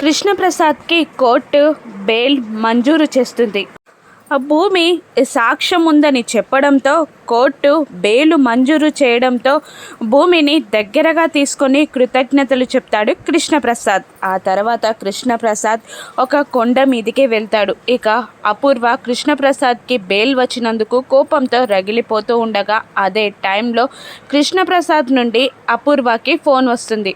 కృష్ణప్రసాద్కి court bail మంజూరు చేస్తుంది. ఆ భూమి సాక్ష్యం ఉందని చెప్పడంతో కోర్టు బెయిల్ మంజూరు చేయడంతో భూమిని దగ్గరగా తీసుకొని కృతజ్ఞతలు చెప్తాడు కృష్ణప్రసాద్. ఆ తర్వాత కృష్ణప్రసాద్ ఒక కొండ మీదికి వెళ్తాడు. ఇక అపూర్వ కృష్ణప్రసాద్కి బెయిల్ వచ్చినందుకు కోపంతో రగిలిపోతూ ఉండగా అదే టైంలో కృష్ణప్రసాద్ నుండి అపూర్వకి ఫోన్ వస్తుంది.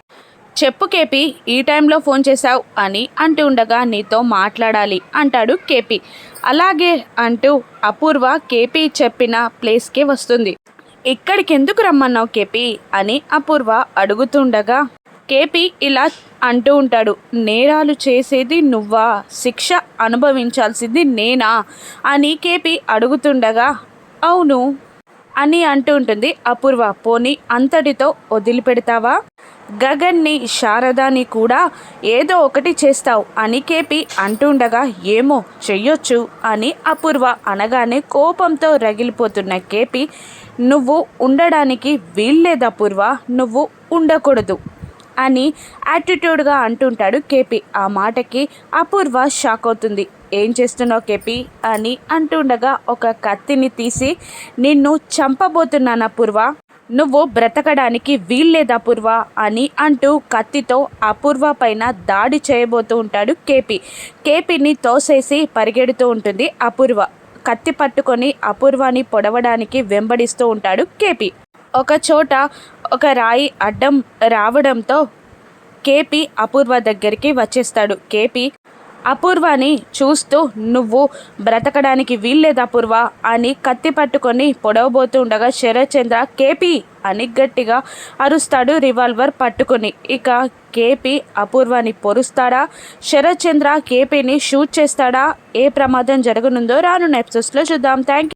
చెప్పు కేపీ ఈ టైంలో ఫోన్ చేశావు అని అంటూ ఉండగా నీతో మాట్లాడాలి అంటాడు కేపీ. అలాగే అంటూ అపూర్వ కేపీ చెప్పిన ప్లేస్కి వస్తుంది. ఇక్కడికి ఎందుకు రమ్మన్నావు కేపీ అని అపూర్వ అడుగుతుండగా కేపీ ఇలా అంటూ ఉంటాడు నేరాలు చేసేది నువ్వా? శిక్ష అనుభవించాల్సింది నేనా? అని కేపీ అడుగుతుండగా అవును అని అంటూ ఉంటుంది అపూర్వ. పోనీ అంతటితో వదిలిపెడతావా? గగన్ని శారదాని కూడా ఏదో ఒకటి చేస్తావు అని కేపి అంటుండగా ఏమో చెయ్యొచ్చు అని అపూర్వ అనగానే కోపంతో రగిలిపోతున్న కేపి నువ్వు ఉండడానికి వీల్లేదు అపూర్వ నువ్వు ఉండకూడదు అని యాటిట్యూడ్గా అంటుంటాడు కేపీ. ఆ మాటకి అపూర్వ షాక్ అవుతుంది. ఏం చేస్తున్నావు కేపీ? అని అంటుండగా ఒక కత్తిని తీసి నిన్ను చంపబోతున్నాను అపూర్వ. నువ్వు బ్రతకడానికి వీల్లేదు అపూర్వ అని అంటూ కత్తితో అపూర్వ పైన దాడి చేయబోతూ ఉంటాడు కేపీ. కేపీని తోసేసి పరిగెడుతూ ఉంటుంది అపూర్వ. కత్తి పట్టుకొని అపూర్వాని పొడవడానికి వెంబడిస్తూ ఉంటాడు కేపీ. ఒక చోట ఒక రాయి అడ్డం రావడంతో కేపీ అపూర్వ దగ్గరికి వచ్చేస్తాడు. కేపీ అపూర్వని చూస్తూ నువ్వు బ్రతకడానికి వీల్లేదు అపూర్వ అని కత్తి పట్టుకొని పొడవబోతూ ఉండగా శరత్చంద్ర కేపీ అని గట్టిగా అరుస్తాడు రివాల్వర్ పట్టుకుని. ఇక కేపీ అపూర్వని పొరుస్తాడా? శరత్చంద్ర కేపీని షూట్ చేస్తాడా? ఏ ప్రమాదం జరగనుందో రానున్న ఎపిసోడ్స్లో చూద్దాం. థ్యాంక్